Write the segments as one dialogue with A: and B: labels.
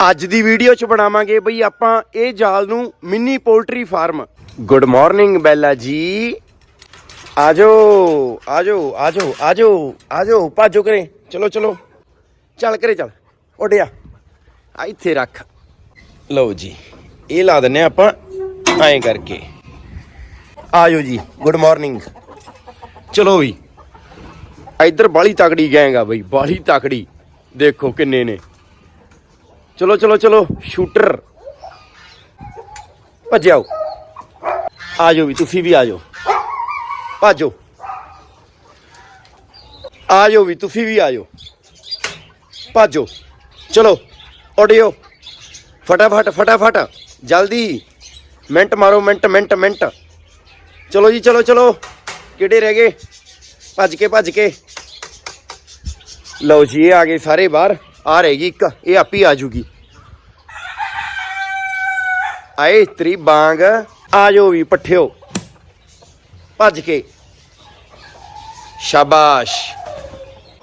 A: ਅੱਜ ਦੀ ਵੀਡੀਓ ਚ ਬਣਾਵਾਂਗੇ ਬਈ ਆਪਾਂ ਇਹ ਜਾਲ ਨੂੰ mini poultry farm. Good morning ਬੈਲਾ ਜੀ। ਆਜੋ ਆਜੋ ਆਜੋ ਆਜੋ ਆਜੋ, ਭਾਜੋ ਕਰੇ। ਚਲੋ ਚਲੋ। ਚੱਲ ਕਰੇ, ਚੱਲ। ਉੱਡਿਆ। ਆ ਇੱਥੇ ਰੱਖ। ਲਓ ਜੀ, ਇਹ ਲਾ ਦਿੰਨੇ ਆਪਾਂ, ਐਂ ਕਰਕੇ। ਆਜੋ ਜੀ ਗੁੱਡ ਮਾਰਨਿੰਗ ਚਲੋ ਵੀ ਇੱਧਰ ਬਾਲੀ ਤਕੜੀ ਗੈਂਗਾ ਬਈ, ਬਾਲੀ ਤਕੜੀ। ਦੇਖੋ ਕਿੰਨੇ ਨੇ। ਚਲੋ ਚਲੋ ਚਲੋ, ਸ਼ੂਟਰ। ਭੱਜ ਆਓ ਆ ਜਾਓ ਵੀ, ਤੁਸੀਂ ਵੀ ਆਜੋ। ਭਾਜੋ। ਜਾਓ ਵੀ, ਤੁਸੀਂ ਵੀ ਆਜੋ। ਭਾਜੋ। ਚਲੋ, ਉੱਡਿਓ। ਫਟਾਫਟ ਫਟਾਫਟ। ਜਲਦੀ। ਮਿੰਟ ਮਾਰੋ, ਮਿੰਟ ਮਿੰਟ ਮਿੰਟ। ਚਲੋ ਜੀ, ਚਲੋ ਚਲੋ। ਕਿਹੜੇ ਰਹਿ ਗਏ? ਭੱਜ ਕੇ ਭੱਜ ਕੇ। ਲਓ ਜੀ, ਇਹ ਆ ਗਏ ਸਾਰੇ ਬਾਹਰ। ਆ ਰਹੇਗੀ ਇੱਕ, ਇਹ ਆਪੀ ਆ ਜੂਗੀ। ਆਏ ਤਰੀ ਬਾਂਗ, ਆ ਜਾਓ ਵੀ ਪੱਠਿਓ। ਭੱਜ ਕੇ। ਸ਼ਾਬਾਸ਼।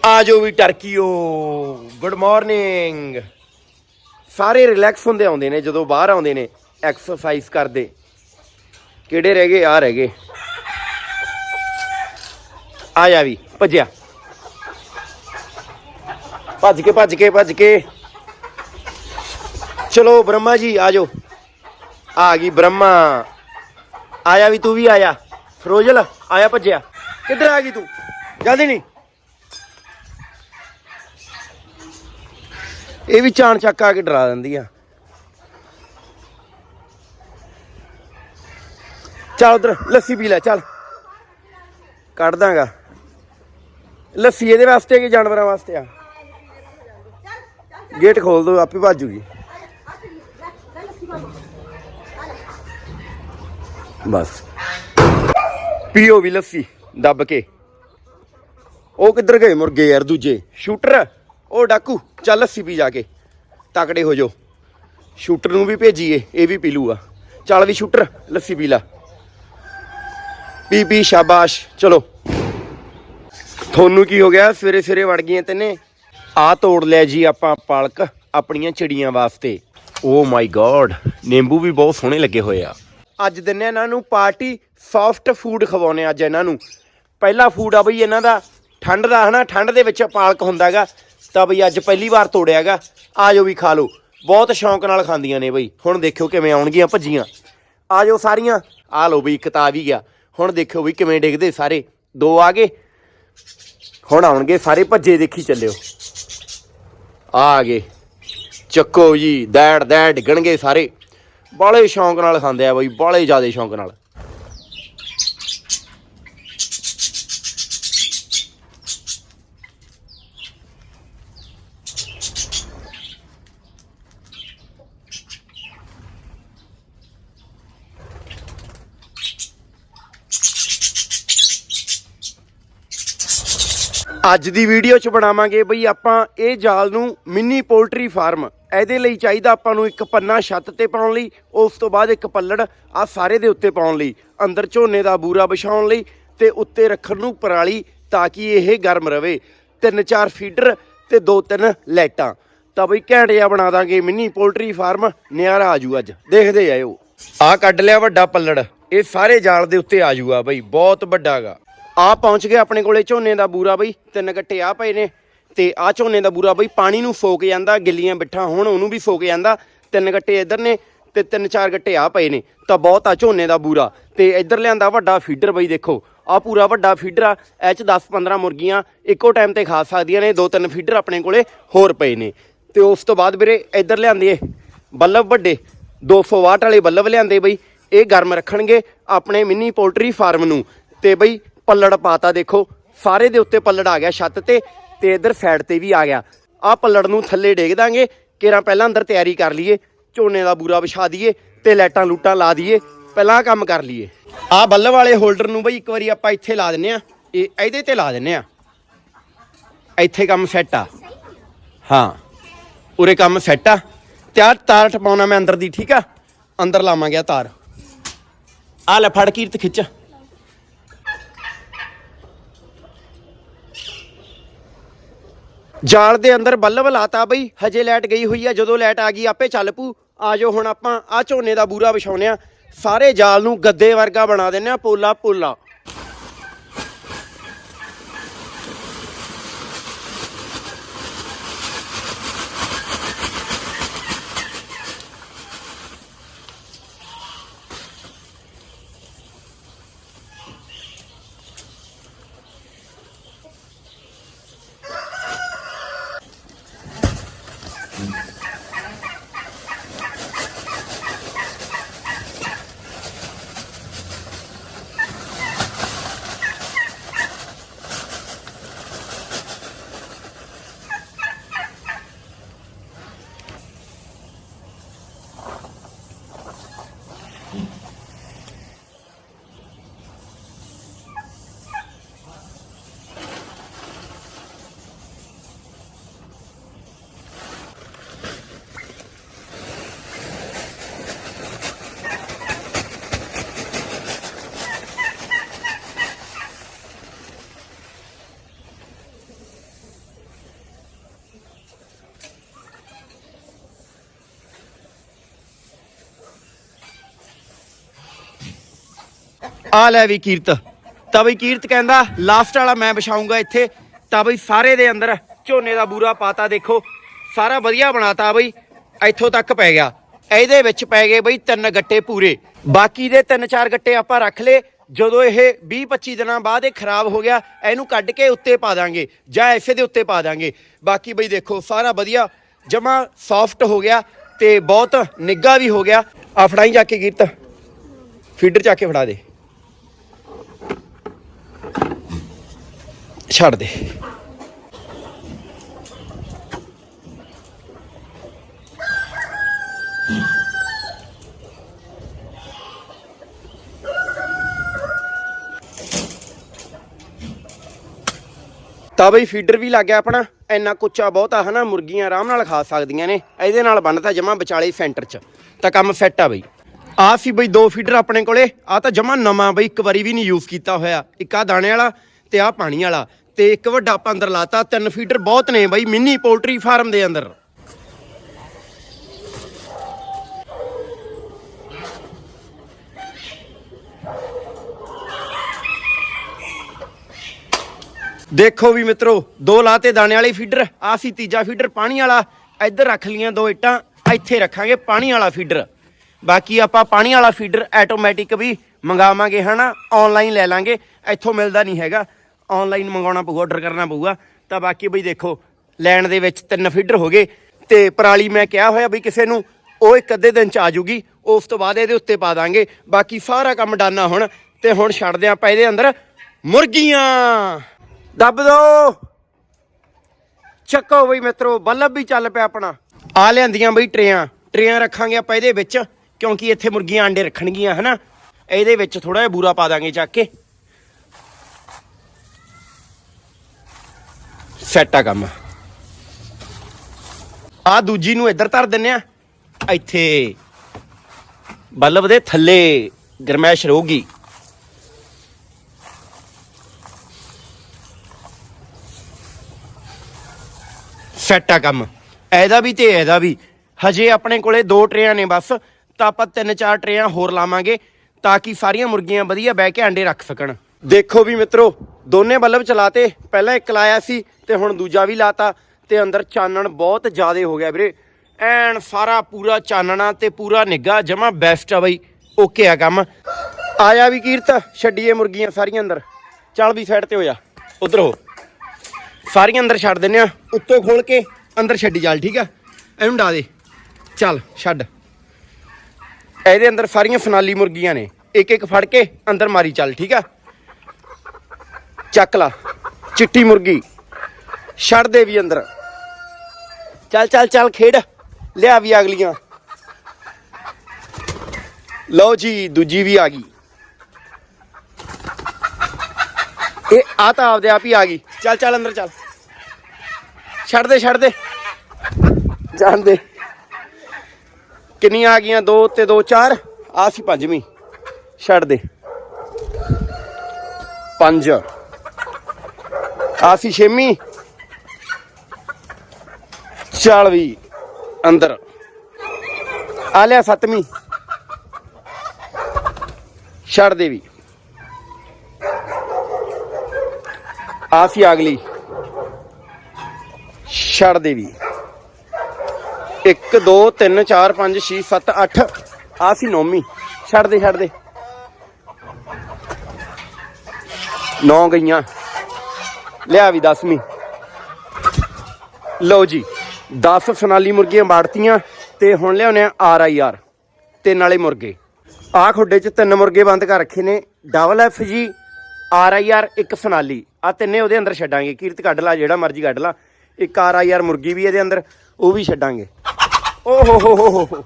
A: ਆ ਜਾਓ ਵੀ ਟਰਕੀਓ। ਗੁੱਡ ਮਾਰਨਿੰਗ ਸਾਰੇ ਰਿਲੈਕਸ ਹੁੰਦੇ ਆਉਂਦੇ ਨੇ, ਜਦੋਂ ਬਾਹਰ ਆਉਂਦੇ ਨੇ ਐਕਸਰਸਾਈਜ਼ ਕਰਦੇ। ਕਿਹੜੇ ਰਹਿ ਗਏ? ਆ ਰਹਿ ਗਏ। ਆ ਜਾ ਵੀ, ਭੱਜਿਆ। ਭੱਜ ਕੇ ਭੱਜ ਕੇ ਭੱਜ ਕੇ। ਚਲੋ ਬ੍ਰਹਮਾ ਜੀ, ਆ ਜਾਓ। ਆ ਗਈ ਬ੍ਰਹਮਾ। ਆਇਆ ਵੀ ਤੂੰ ਵੀ ਆਇਆ। ਫਰੋਜਲ, ਆਇਆ ਭੱਜਿਆ। ਕਿੱਧਰ ਆ ਗਈ ਤੂੰ? ਜਲਦੀ ਨਹੀਂ। ਇਹ ਵੀ ਚਾਣ ਚੱਕ ਆ ਕੇ ਡਰਾ ਦਿੰਦੀ ਆ। ਚੱਲ ਉਧਰ, ਲੱਸੀ ਪੀ ਲੈ, ਚੱਲ। ਕੱਢ ਦਾਂਗਾ। ਲੱਸੀ ਇਹਦੇ ਵਾਸਤੇ ਕਿ ਜਾਨਵਰਾਂ ਵਾਸਤੇ ਆ? ਗੇਟ ਖੋਲ ਦੋ, ਆਪੇ ਭੱਜੂਗੀ ਬਸ। ਪੀਓ ਵੀ ਲੱਸੀ, ਦੱਬ ਕੇ। ਉਹ ਕਿੱਧਰ ਗਏ ਮੁਰਗੇ ਯਾਰ ਦੂਜੇ? ਸ਼ੂਟਰ, ਉਹ ਡਾਕੂ, ਚੱਲ ਲੱਸੀ ਪੀ ਜਾ ਕੇ। ਤਕੜੇ ਹੋ ਜਾਓ। ਸ਼ੂਟਰ ਨੂੰ ਵੀ ਭੇਜੀਏ, ਇਹ ਵੀ ਪੀ ਲੂਗਾ। ਚੱਲ ਵੀ ਸ਼ੂਟਰ, ਲੱਸੀ ਪੀ ਲਾ। ਪੀ ਪੀ, ਸ਼ਾਬਾਸ਼। ਚਲੋ। ਤੁਹਾਨੂੰ ਕੀ ਹੋ ਗਿਆ? ਸਵੇਰੇ ਸਵੇਰੇ ਵੜ ਗਈਆਂ ਤੈਨੇ? ਆ ਤੋੜ ਲਿਆ ਜੀ ਆਪਾਂ ਪਾਲਕ ਆਪਣੀਆਂ ਚਿੜੀਆਂ ਵਾਸਤੇ। ਓ ਮਾਈ ਗॉड ਨਿੰਬੂ ਵੀ ਬਹੁਤ ਸੋਹਣੇ ਲੱਗੇ ਹੋਏ ਆ। ਅੱਜ ਦਿੰਨੇ ਇਹਨਾਂ ਨੂੰ ਪਾਰਟੀ ਸੌਫਟ ਫੂਡ ਖਵਾਉਨੇ ਅੱਜ ਇਹਨਾਂ ਨੂੰ। ਪਹਿਲਾ ਫੂਡ ਆ ਬਈ ਇਹਨਾਂ ਦਾ, ਠੰਡ ਦਾ ਹਨਾ, ਠੰਡ ਦੇ ਵਿੱਚ ਪਾਲਕ ਹੁੰਦਾਗਾ। ਤਾਂ ਬਈ ਅੱਜ ਪਹਿਲੀ ਵਾਰ ਤੋੜਿਆਗਾ। ਆਜੋ ਵੀ ਖਾ ਲਓ। ਬਹੁਤ ਸ਼ੌਂਕ ਨਾਲ ਖਾਂਦੀਆਂ ਨੇ ਬਈ। ਹੁਣ ਦੇਖਿਓ ਕਿਵੇਂ ਆਉਣਗੀਆਂ ਭੱਜੀਆਂ। ਆਜੋ ਸਾਰੀਆਂ। ਆ ਲਓ ਬਈ ਕਿਤਾਬ ਹੀ ਗਿਆ। ਹੁਣ ਦੇਖਿਓ ਬਈ ਕਿਵੇਂ ਡਿੱਗਦੇ ਸਾਰੇ। ਦੋ ਆ ਗਏ। ਹੁਣ ਆਉਣਗੇ ਸਾਰੇ, ਭੱਜੇ ਦੇਖੀ ਚੱਲਿਓ। ਆ ਗਏ। ਚੱਕੋ ਜੀ, ਦੈੜ ਦੈੜ ਡਿੱਗਣਗੇ ਸਾਰੇ। ਬਾਲੇ ਸ਼ੌਂਕ ਨਾਲ ਖਾਂਦੇ ਆ ਬਈ, ਬਾਲੇ ਜ਼ਿਆਦੇ ਸ਼ੌਂਕ ਨਾਲ। ਅੱਜ ਦੀ ਵੀਡੀਓ ਚ ਬਣਾਵਾਂਗੇ ਬਈ ਆਪਾਂ ਇਹ ਜਾਲ ਨੂੰ ਮਿੰਨੀ ਪੋਲਟਰੀ ਫਾਰਮ। ਇਹਦੇ ਲਈ ਚਾਹੀਦਾ ਆਪਾਂ ਨੂੰ ਇੱਕ ਪੰਨਾ ਛੱਤ ਤੇ ਪਾਉਣ ਲਈ, ਉਸ ਤੋਂ ਬਾਅਦ ਇੱਕ ਪੱਲੜ ਆ ਸਾਰੇ ਦੇ ਉੱਤੇ ਪਾਉਣ ਲਈ, ਅੰਦਰ ਝੋਨੇ ਦਾ ਬੂਰਾ ਵਿਛਾਉਣ ਲਈ ਤੇ ਉੱਤੇ ਰੱਖਣ ਨੂੰ ਪਰਾਲੀ ਤਾਂ ਕਿ ਇਹ ਗਰਮ ਰਵੇ। ਤਿੰਨ ਚਾਰ ਫੀਡਰ ਤੇ ਦੋ ਤਿੰਨ ਲਾਈਟਾਂ। ਤਾਂ ਬਈ ਘੈਂਟ ਜਿਹਾ ਬਣਾ ਦਾਂਗੇ ਮਿੰਨੀ ਪੋਲਟਰੀ ਫਾਰਮ, ਨਿਆਰਾ ਆਜੂ ਅੱਜ। ਦੇਖਦੇ ਆਇਓ। ਆ ਕੱਢ ਲਿਆ ਵੱਡਾ ਪੱਲੜ, ਇਹ ਸਾਰੇ ਜਾਲ ਦੇ ਉੱਤੇ ਆਜੂਗਾ ਬਈ, ਬਹੁਤ ਵੱਡਾਗਾ ਆ ਪਹੁੰਚ ਗਿਆ ਆਪਣੇ ਕੋਲੇ ਝੋਨੇ ਦਾ ਬੂਰਾ ਬਈ, ਤਿੰਨ ਗੱਟੇ ਆ ਪਏ ਨੇ, ਤੇ ਆ ਝੋਨੇ ਦਾ ਬੂਰਾ ਬਈ ਪਾਣੀ ਨੂੰ ਫੋਕ ਜਾਂਦਾ, ਗਿੱਲੀਆਂ ਬਿੱਠਾਂ ਹੁਣ ਉਹਨੂੰ ਵੀ ਫੋਕ ਜਾਂਦਾ, ਤਿੰਨ ਗੱਟੇ ਇੱਧਰ ਨੇ ਤੇ ਤਿੰਨ ਚਾਰ ਗੱਟੇ ਆ ਪਏ ਨੇ, ਤਾਂ ਬਹੁਤ ਆ ਝੋਨੇ ਦਾ ਬੂਰਾ। ਤੇ ਇੱਧਰ ਲਿਆਂਦਾ ਵੱਡਾ ਫੀਡਰ ਬਈ ਦੇਖੋ, ਆ ਪੂਰਾ ਵੱਡਾ ਫੀਡਰ ਆ, ਇਹ ਚ 10-15 ਮੁਰਗੀਆਂ ਇੱਕੋ ਟਾਈਮ ਤੇ ਖਾ ਸਕਦੀਆਂ ਨੇ, ਦੋ ਤਿੰਨ ਫੀਡਰ ਆਪਣੇ ਕੋਲੇ ਹੋਰ ਪਏ ਨੇ। ਤੇ ਉਸ ਤੋਂ ਬਾਅਦ ਵੀਰੇ ਇੱਧਰ ਲਿਆਂਦੇ ਬੱਲਬ ਵੱਡੇ 200 ਵਾਟ ਵਾਲੇ ਬੱਲਬ ਲਿਆਂਦੇ ਬਈ, ਇਹ ਗਰਮ ਰੱਖਣਗੇ ਆਪਣੇ ਮਿੰਨੀ ਪੋਲਟਰੀ ਫਾਰਮ ਨੂੰ। ਤੇ ਬਈ ਪੱਲੜ ਪਾਤਾ, ਦੇਖੋ। ਸਾਰੇ ਦੇ ਉੱਤੇ ਪੱਲੜ ਆ ਗਿਆ ਛੱਤ ਤੇ ਤੇ ਇਧਰ ਸਾਈਡ ਤੇ ਵੀ ਆ ਗਿਆ। ਆ ਪੱਲੜ ਨੂੰ ਥੱਲੇ ਡੇਗ ਦਾਂਗੇ। ਕਿਰਾਂ ਪਹਿਲਾਂ ਅੰਦਰ ਤਿਆਰੀ ਕਰ ਲਈਏ। ਝੋਨੇ ਦਾ ਬੂਰਾ ਵਿਛਾ ਦਈਏ ਤੇ ਲਾਈਟਾਂ ਲੂਟਾਂ ਲਾ ਦਈਏ। ਪਹਿਲਾਂ ਆਹ ਕੰਮ ਕਰ ਲਈਏ। ਆ ਬੱਲਬ ਵਾਲੇ ਹੋਲਡਰ ਨੂੰ ਬਈ ਇੱਕ ਵਾਰੀ ਆਪਾਂ ਇੱਥੇ ਲਾ ਦਿੰਨੇ ਆ। ਇਹ ਇਹਦੇ ਤੇ ਲਾ ਦਿੰਨੇ ਆ। ਇੱਥੇ ਕੰਮ ਸੈੱਟ ਆ। ਹਾਂ। ਉਰੇ ਕੰਮ ਸੈੱਟ ਆ। ਤੇ ਆਹ ਤਾਰ ਟਪਾਉਣਾ ਮੈਂ ਅੰਦਰ ਦੀ, ਠੀਕ ਆ? ਅੰਦਰ ਲਾਵਾਂਗੇ ਆਹ ਤਾਰ। ਆ ਲੈ, ਫੜ ਕੀਰਤ ਖਿੱਚ। ਜਾਲ ਦੇ ਅੰਦਰ ਬੱਲਬ ਲਾਤਾ ਬਈ, ਹਜੇ ਲਾਈਟ ਗਈ ਹੋਈ ਆ, ਜਦੋਂ ਲਾਈਟ ਆ ਗਈ, ਆਪੇ ਚੱਲ ਪੂ ਆਜੋ ਹੁਣ ਆਪਾਂ ਆ ਝੋਨੇ ਦਾ ਬੂਰਾ ਵਿਛਾਉਨੇ ਆ। ਸਾਰੇ ਜਾਲ ਨੂੰ ਗੱਦੇ ਵਰਗਾ ਬਣਾ ਦਿੰਨੇ ਆ ਪੋਲਾ ਪੋਲਾ ਆ ਲੈ ਵੀ ਕੀਰਤ। ਤਾਂ ਬਈ ਕੀਰਤ ਕਹਿੰਦਾ ਲਾਸਟ ਵਾਲਾ ਮੈਂ ਵਿਛਾਉਂਗਾ ਇੱਥੇ। ਤਾਂ ਬਈ ਸਾਰੇ ਦੇ ਅੰਦਰ ਝੋਨੇ ਦਾ ਬੂਰਾ ਪਾਤਾ ਦੇਖੋ। ਸਾਰਾ ਵਧੀਆ ਬਣਾਤਾ ਬਈ। ਇੱਥੋਂ ਤੱਕ ਪੈ ਗਿਆ। ਇਹਦੇ ਵਿੱਚ ਪੈ ਗਏ ਬਈ ਤਿੰਨ ਗੱਟੇ ਪੂਰੇ। ਬਾਕੀ ਦੇ ਤਿੰਨ ਚਾਰ ਗੱਟੇ ਆਪਾਂ ਰੱਖ ਲਏ। ਜਦੋਂ ਇਹ 20 25 ਦਿਨਾਂ ਬਾਅਦ ਇਹ ਖਰਾਬ ਹੋ ਗਿਆ, ਇਹਨੂੰ ਕੱਢ ਕੇ ਉੱਤੇ ਪਾ ਦਾਂਗੇ। ਜਾਂ ਐਸੇ ਦੇ ਉੱਤੇ ਪਾ ਦਾਂਗੇ। ਬਾਕੀ ਬਈ ਦੇਖੋ, ਸਾਰਾ ਵਧੀਆ। ਜਮਾ ਸੌਫਟ ਹੋ ਗਿਆ ਤੇ ਬਹੁਤ ਨਿੱਗਾ ਵੀ ਹੋ ਗਿਆ। ਆ ਫੜਾਈ ਜਾ ਕੇ ਕੀਰਤ। ਫੀਡਰ ਚੱਕ ਕੇ ਫੜਾ ਦੇ। ਛੱਡ ਦੇ। ਤਾਂ ਬਈ ਫੀਡਰ ਵੀ ਲੱਗ ਗਿਆ ਆਪਣਾ। ਇੰਨਾ ਕੁੱਚਾ ਬਹੁਤਾ ਹਨਾ, ਮੁਰਗੀਆਂ ਆਰਾਮ ਨਾਲ ਖਾ ਸਕਦੀਆਂ ਨੇ। ਇਹਦੇ ਨਾਲ ਬੰਨਤਾ ਜਮਾ ਵਿਚਾਲੇ ਸੈਂਟਰ 'ਚ। ਤਾਂ ਕੰਮ ਸੈੱਟ ਆ ਬਈ। ਆ ਸੀ ਬਈ ਦੋ ਫੀਡਰ ਆਪਣੇ ਕੋਲੇ। ਆ ਤਾਂ ਜਮਾ ਨਵਾਂ ਬਈ, ਇੱਕ ਵਾਰੀ ਵੀ ਨਹੀਂ ਯੂਜ਼ ਕੀਤਾ ਹੋਇਆ। ਇੱਕ ਆ ਦਾਣੇ ਵਾਲਾ ਤੇ ਆ ਪਾਣੀ ਵਾਲਾ ਤੇ ਇੱਕ ਵੱਡਾ ਆਪਾਂ ਅੰਦਰ ਲਾਤਾ, ਤਿੰਨ ਫੀਡਰ ਬਹੁਤ ਨੇ ਬਈ ਮਿੰਨੀ ਪੋਲਟਰੀ ਫਾਰਮ ਦੇ ਅੰਦਰ। ਦੇਖੋ ਵੀ ਮਿੱਤਰੋ, ਦੋ ਲਾਤੇ ਦਾਣੇ ਵਾਲੇ ਫੀਡਰ ਆ ਸੀ ਤੀਜਾ ਫੀਡਰ ਪਾਣੀ ਵਾਲਾ, ਇੱਧਰ ਰੱਖ ਲੀਆਂ ਦੋ ਇੱਟਾਂ, ਇੱਥੇ ਰੱਖਾਂਗੇ ਪਾਣੀ ਵਾਲਾ ਫੀਡਰ ਬਾਕੀ ਆਪਾਂ ਪਾਣੀ ਵਾਲਾ ਫੀਡਰ ਆਟੋਮੈਟਿਕ ਵੀ ਮੰਗਾਵਾਂਗੇ, ਹਨਾ? ਆਨਲਾਈਨ ਲੈ ਲਾਂਗੇ। ਇੱਥੋਂ ਮਿਲਦਾ ਨਹੀਂ ਹੈਗਾ। ਆਨਲਾਈਨ ਮੰਗਾਉਣਾ ਪਊਗਾ ਆਰਡਰ ਕਰਨਾ ਪਊਗਾ। ਤਾਂ ਬਾਕੀ ਬਈ ਦੇਖੋ, ਲੈਣ ਦੇ ਵਿੱਚ ਤਿੰਨ ਫੀਡਰ ਹੋ ਗਏ। ਤੇ ਪਰਾਲੀ ਮੈਂ ਕਿਹਾ ਹੋਇਆ ਬਈ ਕਿਸੇ ਨੂੰ, ਉਹ ਇੱਕ ਅੱਧੇ ਦਿਨ ਚ ਆ ਜੂਗੀ। ਉਸ ਤੋਂ ਬਾਅਦ ਇਹਦੇ ਉੱਤੇ ਪਾ ਦਾਂਗੇ। ਬਾਕੀ ਸਾਰਾ ਕੰਮ ਡਾਨਾ ਹੁਣ। ਤੇ ਹੁਣ ਛੱਡਦੇ ਆਪਾਂ ਇਹਦੇ ਅੰਦਰ ਮੁਰਗੀਆਂ। ਦੱਬ ਦੋ। ਚੱਕੋ ਬਈ ਮਿੱਤਰੋ, ਬੱਲਬ ਵੀ ਚੱਲ ਪਿਆ ਆਪਣਾ। ਆ ਲਿਆਂਦੀਆਂ ਬਈ ਟਰੇਆਂ। ਟਰੇਆਂ ਰੱਖਾਂਗੇ ਆਪਾਂ ਇਹਦੇ ਵਿੱਚ, ਕਿਉਂਕਿ ਇੱਥੇ ਮੁਰਗੀਆਂ ਆਂਡੇ ਰੱਖਣਗੀਆਂ, ਹਨਾ? ਇਹਦੇ ਵਿੱਚ ਥੋੜਾ ਜਿਹਾ ਬੂਰਾ ਪਾ ਦਾਂਗੇ ਚੱਕ ਕੇ। ਸੈੱਟ ਆ ਕੰਮ। ਆ ਦੂਜੀ ਨੂੰ ਇੱਧਰ ਧਰ ਦਿੰਨੇ ਆ। ਇੱਥੇ। ਬੱਲਬ ਦੇ ਥੱਲੇ ਗਰਮੈਸ਼ ਰਹੂਗੀ। ਸੈੱਟ ਆ ਕੰਮ। ਇਹਦਾ ਵੀ ਤੇ ਇਹਦਾ ਵੀ। ਹਜੇ ਆਪਣੇ ਕੋਲੇ ਦੋ ਟਰੇਆਂ ਨੇ ਬਸ, ਤਾਂ ਆਪਾਂ ਤਿੰਨ ਚਾਰ ਟਰੇਆਂ ਹੋਰ ਲਾਵਾਂਗੇ। ਤਾਂ ਕਿ ਸਾਰੀਆਂ ਮੁਰਗੀਆਂ ਵਧੀਆ ਬਹਿ ਕੇ ਆਂਡੇ ਰੱਖ ਸਕਣ। ਦੇਖੋ ਵੀ ਮਿੱਤਰੋ, ਦੋਨੇ ਬੱਲਬ ਚਲਾਤੇ, ਪਹਿਲਾਂ ਇੱਕ ਲਾਇਆ ਸੀ ਤੇ ਹੁਣ ਦੂਜਾ ਵੀ ਲਾਤਾ ਤੇ ਅੰਦਰ ਚਾਨਣ ਬਹੁਤ ਜ਼ਿਆਦਾ ਹੋ ਗਿਆ ਵੀਰੇ। ਐਨ ਸਾਰਾ ਪੂਰਾ ਚਾਨਣਾ ਤੇ ਪੂਰਾ ਨਿੱਗਾ ਜਮਾ ਬੈਸਟ ਆ ਬਈ। ਓਕੇ ਆ ਕੰਮ। ਆਇਆ ਵੀ ਕੀਰਤ, ਛੱਡੀਏ ਮੁਰਗੀਆਂ ਸਾਰੀਆਂ ਅੰਦਰ। ਚੱਲ ਵੀ ਸਾਈਡ ਤੇ ਹੋ ਜਾ। ਉਧਰ ਹੋ। ਸਾਰੀਆਂ ਅੰਦਰ ਛੱਡ ਦਿੰਨੇ ਆ। ਉੱਤੋਂ ਖੋਲ ਕੇ ਅੰਦਰ ਛੱਡੀ ਚੱਲ, ਠੀਕ ਆ? ਇਹਨੂੰ ਡਾ ਦੇ। ਚੱਲ, ਛੱਡ। ਇਹਦੇ ਅੰਦਰ ਸਾਰੀਆਂ ਫਨਾਲੀ ਮੁਰਗੀਆਂ ਨੇ। ਇੱਕ ਇੱਕ ਫੜ ਕੇ ਅੰਦਰ ਮਾਰੀ ਚੱਲ, ਠੀਕ ਆ? ਚੱਕ ਲਾ, ਚਿੱਟੀ ਮੁਰਗੀ। ਛੱਡ ਦੇ ਵੀ ਅੰਦਰ। ਚੱਲ ਚੱਲ ਚੱਲ, ਖੇਡ। ਲਿਆ ਵੀ ਅਗਲੀਆਂ। ਲਓ ਜੀ, ਦੂਜੀ ਵੀ ਆ ਗਈ। ਇਹ ਆ ਤਾਂ ਆਪਦੇ ਆਪ ਹੀ ਆ ਗਈ। ਚੱਲ ਚੱਲ, ਅੰਦਰ ਚੱਲ। ਛੱਡ ਦੇ ਛੱਡ ਦੇ। ਜਾਣ ਦੇ। ਕਿੰਨੀਆਂ ਆ ਗਈਆਂ? ਦੋ ਤੇ ਦੋ, ਚਾਰ। ਆ ਸੀ ਪੰਜਵੀਂ। ਛੱਡ ਦੇ। ਪੰਜ। ਆਸੀ ਸੀ ਛੇਵੀਂ। ਚੱਲ ਅੰਦਰ। ਆ ਲਿਆ ਸੱਤਵੀਂ। ਛੱਡ ਦੇ ਵੀ। ਆ ਸੀ ਅਗਲੀ। ਛੱਡ ਦੇ ਵੀ। 1 2 3 4 5 6 7 8 ਆ ਸੀ ਨੌਵੀਂ। ਛੱਡ ਦੇ ਛੱਡ ਦੇ। ਨੌ ਗਈਆਂ। ਲਿਆ ਵੀ 10ਵੀਂ ਲਓ ਜੀ 10 ਸੋਨਾਲੀ ਮੁਰਗੀਆਂ ਬਾੜਤੀਆਂ ਤੇ ਹੁਣ ਲਿਆਉਣੇ ਆ ਆਰ ਆਈ ਆਰ ਤਿੰਨ ਵਾਲੇ ਮੁਰਗੇ। ਆ ਖੁੱਡੇ 'ਚ ਤਿੰਨ ਮੁਰਗੇ ਬੰਦ ਕਰ ਰੱਖੇ ਨੇ। Double F G, R I R, ਇੱਕ ਸੋਨਾਲੀ। ਆ ਤਿੰਨੇ ਉਹਦੇ ਅੰਦਰ ਛੱਡਾਂਗੇ। ਕੀਰਤ ਕੱਢ ਲਾ, ਜਿਹੜਾ ਮਰਜ਼ੀ ਕੱਢ ਲਾ। ਇੱਕ ਆਰ ਆਈ ਆਰ ਮੁਰਗੀ ਵੀ ਇਹਦੇ ਅੰਦਰ, ਉਹ ਵੀ ਛੱਡਾਂਗੇ। ਓ ਹੋ ਹੋ ਹੋ ਹੋ ਹੋ।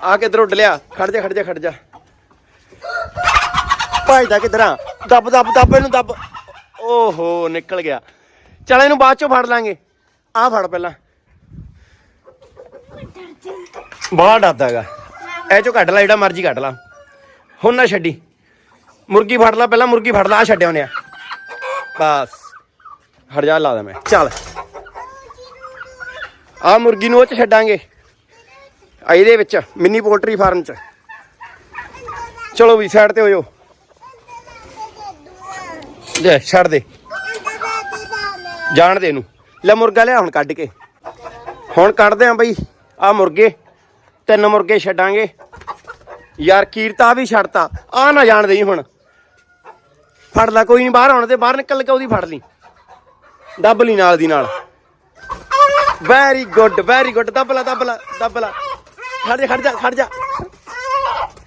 A: ਆ ਕਿੱਧਰ ਉੱਡ ਲਿਆ? ਖੜ ਜਾ ਖੜ ਜਾ ਖੜ ਜਾ। ਭਜਦਾ ਕਿੱਧਰਾਂ ਦੱਬ ਦੱਬ ਦੱਬ, ਇਹਨੂੰ ਦੱਬ। ਓਹੋ, ਨਿਕਲ ਗਿਆ। ਚਲ ਇਹਨੂੰ ਬਾਅਦ ਚੋਂ ਫੜ ਲਾਂਗੇ। ਆਹ ਫੜ ਪਹਿਲਾਂ। ਬੜਾ ਡਰਦਾ ਹੈਗਾ। ਇਹ ਚੋਂ ਕੱਢ ਲੈ, ਜਿਹੜਾ ਮਰਜ਼ੀ ਕੱਢ ਲਾ। ਹੁਣ ਨਾ ਛੱਡੀ। ਮੁਰਗੀ ਫੜ ਲਾ ਪਹਿਲਾਂ, ਮੁਰਗੀ ਫੜ ਲਾ ਆ ਛੱਡਿਆ ਉਹਨੇ ਬਸ। ਹਟ ਜਾ, ਲਾ ਦਾ ਮੈਂ। ਚੱਲ। ਆ ਮੁਰਗੀ ਨੂੰ ਉਹ ਚ ਛੱਡਾਂਗੇ। ਇਹਦੇ ਵਿੱਚ, ਮਿੰਨੀ ਪੋਲਟਰੀ ਫਾਰਮ ਚ। ਚਲੋ ਵੀ, ਸਾਈਡ ਤੇ ਹੋ ਜਾਓ। ਲੈ ਛੱਡ ਦੇ। ਜਾਣ ਦੇ ਇਹਨੂੰ। ਲੈ ਮੁਰਗਾ ਲਿਆ ਹੁਣ ਕੱਢ ਕੇ। ਹੁਣ ਕੱਢਦੇ ਆ ਬਈ ਆ ਮੁਰਗੇ। ਤਿੰਨ ਮੁਰਗੇ ਛੱਡਾਂਗੇ। ਯਾਰ ਕੀਰਤਾ ਵੀ ਛੱਡਤਾ। ਆ ਨਾ ਜਾਣ ਦੇਈ ਹੁਣ। ਫੜ ਲੈ ਕੋਈ ਨਹੀਂ ਬਾਹਰ ਆਉਣ ਤੇ ਬਾਹਰ ਨਿਕਲ ਕੇ ਉਹਦੀ ਫੜ ਲਈ। ਦੱਬ ਲਈ ਨਾਲ ਦੀ ਨਾਲ। ਵੈਰੀ ਗੁੱਡ ਵੈਰੀ ਗੁੱਡ ਦੱਬ ਲੈ ਦੱਬ ਲਾ ਦੱਬ ਲਾ। ਖੜ ਜਾ ਖੜ ਜਾ ਖੜ ਜਾ।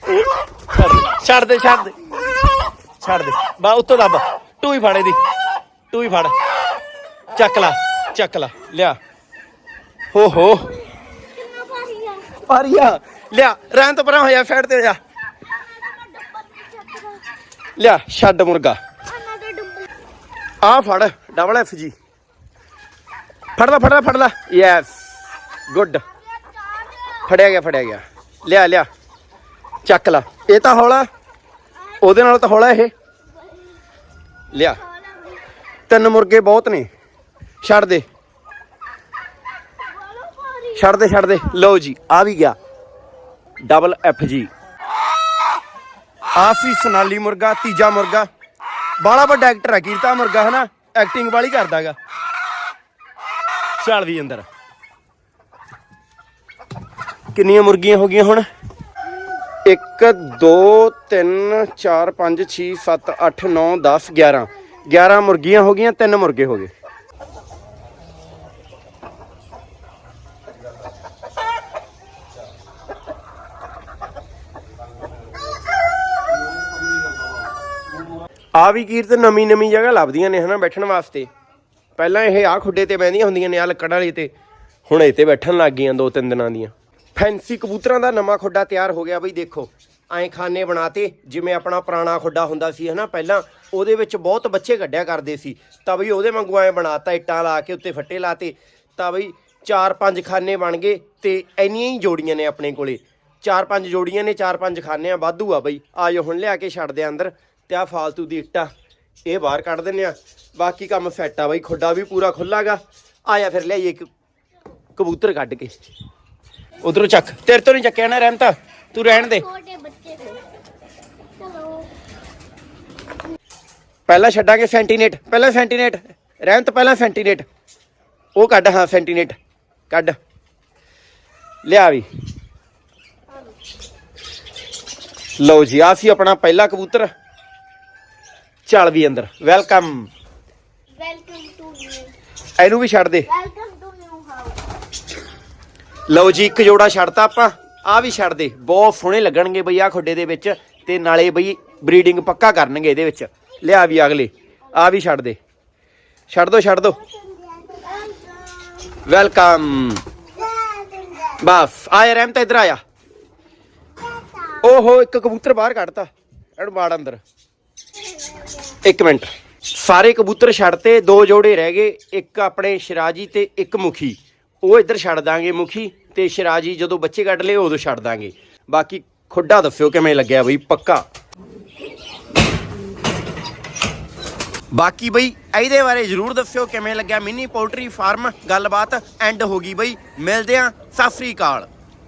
A: ਉਹ, ਛੱਡ ਦੇ ਛੱਡ ਦੇ। ਛੱਡ ਦੇ। ਬਾ ਉੱਤੋਂ ਦੱਬ। ਤੂੰ ਹੀ ਫੜ ਇਹਦੀ। ਤੂੰ ਹੀ ਫੜ। ਚੱਕ ਲਾ ਚੱਕ ਲਾ। ਲਿਆ। ਹੋ ਹੋ। ਪਾਰੀਆ ਲਿਆ, ਰਹਿਣ ਤੋਂ ਪਰਾਂ ਹੋਇਆ, ਫੈਟ ਤੇ ਹੋ ਜਾ। ਲਿਆ, ਛੱਡ ਮੁਰਗਾ। ਆ ਫੜ ਡਬਲ ਐਫ ਜੀ। ਫੜ ਲਾ ਫੜ ਲਾ ਫੜ ਲਾ। ਯੈਸ ਗੁੱਡ ਫੜਿਆ ਗਿਆ ਫੜਿਆ ਗਿਆ। ਲਿਆ ਲਿਆ। ਚੱਕ ਲਾ। ਇਹ ਤਾਂ ਹੌਲਾ। ਉਹਦੇ ਨਾਲ ਤਾਂ ਹੌਲਾ ਇਹ। ਲਿਆ। ਤਿੰਨ ਮੁਰਗੇ ਬਹੁਤ ਨੇ। ਛੱਡ ਦੇ। ਛੱਡ ਦੇ ਛੱਡ ਦੇ। ਲਓ ਜੀ, ਆ ਵੀ ਗਿਆ। ਡਬਲ ਐਫ ਜੀ ਆ ਸੀ ਸੋਨਾਲੀ ਮੁਰਗਾ, ਤੀਜਾ ਮੁਰਗਾ। ਬਾਲਾ ਵੱਡਾ ਐਕਟਰ ਹੈ ਕੀਰਤਾ ਮੁਰਗਾ, ਹਨਾ? ਐਕਟਿੰਗ ਵਾਲੀ ਕਰਦਾਗਾ। ਚੱਲ ਵੀ ਅੰਦਰ। ਕਿੰਨੀਆਂ ਮੁਰਗੀਆਂ ਹੋ ਗਈਆਂ ਹੁਣ? 1 2 3 4 5 6 7 8 9 10 11 11 ਮੁਰਗੀਆਂ ਹੋ ਗਈਆਂ, ਤਿੰਨ ਮੁਰਗੇ ਹੋ ਗਏ। ਆ ਵੀ ਕੀਰਤ ਨਵੀਂ ਨਵੀਂ ਜਗ੍ਹਾ ਲੱਭਦੀਆਂ ਨੇ, ਹਨਾ, ਬੈਠਣ ਵਾਸਤੇ। ਪਹਿਲਾਂ ਇਹ ਆ ਖੁੱਡੇ ਤੇ ਬਹਿੰਦੀਆਂ ਹੁੰਦੀਆਂ ਨੇ ਆ ਲੱਕੜਾਂ ਵਾਲੀ ਤੇ। ਹੁਣ ਇਹ ਤੇ ਬੈਠਣ ਲੱਗ ਗਈਆਂ ਦੋ ਤਿੰਨ ਦਿਨਾਂ ਦੀਆਂ। ਫੈਂਸੀ ਕਬੂਤਰਾਂ ਦਾ ਨਵਾਂ ਖੁੱਡਾ ਤਿਆਰ ਹੋ ਗਿਆ ਬਈ ਦੇਖੋ। ਐਂ ਖਾਨੇ ਬਣਾਤੇ, ਜਿਵੇਂ ਆਪਣਾ ਪੁਰਾਣਾ ਖੁੱਡਾ ਹੁੰਦਾ ਸੀ, ਹਨਾ, ਪਹਿਲਾਂ ਉਹਦੇ ਵਿੱਚ ਬਹੁਤ ਬੱਚੇ ਕੱਢਿਆ ਕਰਦੇ ਸੀ। ਤਾਂ ਬਈ ਉਹਦੇ ਵਾਂਗੂ ਐਂ ਬਣਾਤਾ, ਇੱਟਾਂ ਲਾ ਕੇ ਉੱਤੇ ਫੱਟੇ ਲਾਤੇ। ਤਾਂ ਬਈ ਚਾਰ ਪੰਜ ਖਾਨੇ ਬਣ ਗਏ ਤੇ ਇੰਨੀਆਂ ਹੀ ਜੋੜੀਆਂ ਨੇ ਆਪਣੇ ਕੋਲੇ। ਚਾਰ ਪੰਜ ਜੋੜੀਆਂ ਨੇ, ਚਾਰ ਪੰਜ ਖਾਨੇ ਆ ਵਾਧੂ ਆ ਬਈ। ਆਜੋ ਹੁਣ ਲਿਆ ਕੇ ਛੱਡ ਦੇ ਅੰਦਰ ਤੇ ਆ ਫਾਲਤੂ ਦੀ ਇੱਟਾਂ, ਇਹ ਬਾਹਰ ਕੱਢ ਦਿੰਨੇ ਆ। ਬਾਕੀ ਕੰਮ ਸੈੱਟ ਆ ਬਈ, ਖੁੱਡਾ ਵੀ ਪੂਰਾ ਖੁੱਲਾਗਾ। ਆਇਆ ਫਿਰ ਲਿਆਈਏ ਇੱਕ ਕਬੂਤਰ ਕੱਢ ਕੇ। ਉਧਰੋਂ ਚੱਕ। ਤੇਰੇ ਤੋਂ ਨਹੀਂ ਚੱਕਿਆ ਨਾ ਰਹਿਮਤਾ। ਤੂੰ ਰਹਿਣ ਦੇ।
B: ਛੋਟੇ ਬੱਚੇ ਕੋ ਚਲੋ।
A: ਪਹਿਲਾਂ ਛੱਡਾਂਗੇ ਸੈਂਟੀਨੇਟ। ਪਹਿਲਾਂ ਸੈਂਟੀਨੇਟ। ਰਹਿਮਤ ਪਹਿਲਾਂ ਸੈਂਟੀਨੇਟ। ਉਹ ਕੱਢ ਹਾਂ ਸੈਂਟੀਨੇਟ। ਕੱਢ। ਲਿਆ ਵੀ। ਲਓ ਜੀ ਆ ਸੀ ਆਪਣਾ ਪਹਿਲਾ ਕਬੂਤਰ। ਚੱਲ ਵੀ ਅੰਦਰ। ਵੈਲਕਮ।
B: ਵੈਲਕਮ ਟੂ ਨਿਊ
A: ਇਹਨੂੰ ਵੀ ਛੱਡ ਦੇ।
B: ਵੈਲਕਮ
A: ਲਓ ਜੀ, ਇੱਕ ਜੋੜਾ ਛੱਡਤਾ ਆਪਾਂ। ਆ ਵੀ ਛੱਡ ਦੇ। ਬਹੁਤ ਸੋਹਣੇ ਲੱਗਣਗੇ ਬਈ ਆ ਖੁੱਡੇ ਦੇ ਵਿੱਚ। ਤੇ ਨਾਲੇ ਬਈ ਬਰੀਡਿੰਗ ਪੱਕਾ ਕਰਨਗੇ ਇਹਦੇ ਵਿੱਚ। ਲਿਆ ਵੀ ਅਗਲੇ। ਆ ਵੀ ਛੱਡ ਦੇ। ਛੱਡ ਦੋ ਛੱਡ ਦੋ। ਵੈਲਕਮ ਬਸ, ਆਇਆ ਤਾਂ ਇੱਧਰ ਆਇਆ। ਓਹੋ, ਇੱਕ ਕਬੂਤਰ ਬਾਹਰ ਕੱਢਤਾ। ਇਹਨੂੰ ਬਾੜ ਅੰਦਰ। ਇੱਕ ਮਿੰਟ। ਸਾਰੇ ਕਬੂਤਰ ਛੱਡਤੇ, ਦੋ ਜੋੜੇ ਰਹਿ ਗਏ। ਇੱਕ ਆਪਣੇ ਸ਼ਰਾਜੀ ਤੇ ਇੱਕ ਮੁਖੀ। ਉਹ ਇੱਧਰ ਛੱਡ ਦਾਂਗੇ ਮੁਖੀ ਤੇ ਸ਼ਿਰਾਜੀ ਜਦੋਂ ਬੱਚੇ ਕੱਢ ਲਏ ਉਦੋਂ ਛੱਡ ਦਾਂਗੇ। ਬਾਕੀ ਖੁੱਡਾ ਦੱਸਿਓ ਕਿਵੇਂ ਲੱਗਿਆ ਬਈ, ਪੱਕਾ? ਬਾਕੀ ਬਈ, ਇਹਦੇ ਬਾਰੇ ਜਰੂਰ ਦੱਸਿਓ ਕਿਵੇਂ ਲੱਗਿਆ। ਮਿੰਨੀ ਪੋਲਟਰੀ ਫਾਰਮ ਗੱਲਬਾਤ ਐਂਡ ਹੋ ਗਈ ਬਈ। ਮਿਲਦੇ ਆਂ ਸਤਿ ਸ੍ਰੀ ਅਕਾਲ।